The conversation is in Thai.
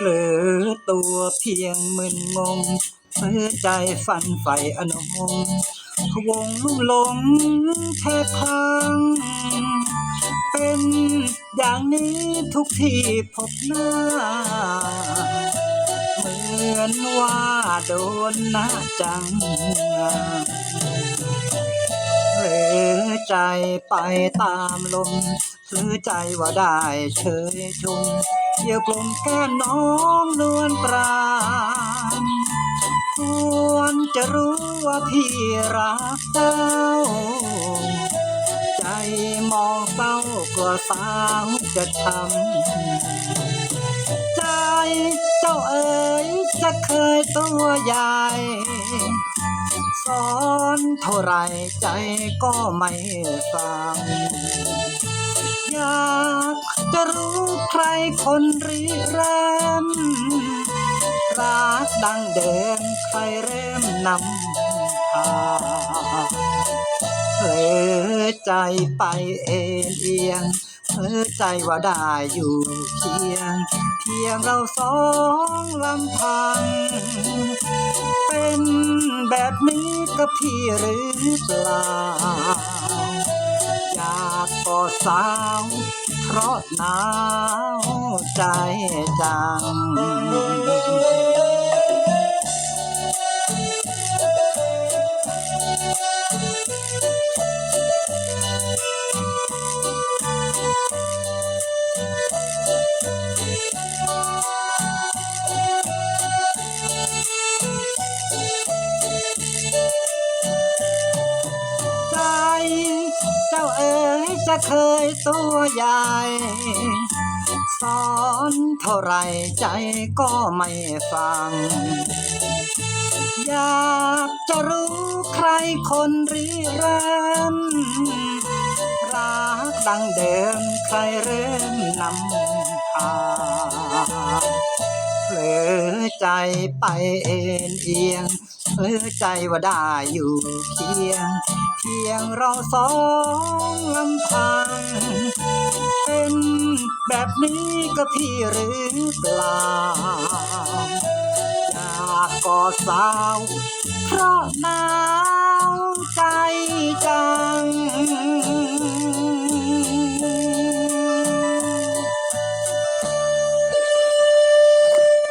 หรือตัวเพียงมึนงงเพื่อใจฝันใฝ่อนงพวงลุ่มหลงแทบพัง เป็นอย่างนี้ทุกที่พบหน้า เหมือนว่าโดนหนะจังหรือใจไปตามลมหรือใจว่าได้เฉยชม เกี่ยวกลมแก้มน้องนวลปรางควรจะรู้ว่าพี่รักเจ้า ใจมองเศร้ากลัวสาวจะช้ำใจเจ้าเอ๋ยจะเคยตัวใหญ่สอนเท่าไรใจก็ไม่ฟังอยา จะรู้ใครคนริเริ่มรักดังเดิมใครเริ่มนำพาเผลอใจไปเอ็นเอียงเผลอใจว่าได้อยู่เคียง เพียงเราสองลำพัง เป็นแบบนี้กับพี่หรือเปล่า อยากกอดสาว เพราะหนาวใจจัง จะเคยตัวใหญ่สอนเท่าไรใจก็ไม่ฟัง อยากจะรู้ใครคนริเริ่มรักดังเดิมใครเริ่มนำพาเผลอใจไปเอ็นเอียง เผลอใจว่าได้อยู่เคียง เพียงเราสองลำพัง เป็นแบบนี้ก็พี่หรือเปล่าอยากกอดสาวเพราะนา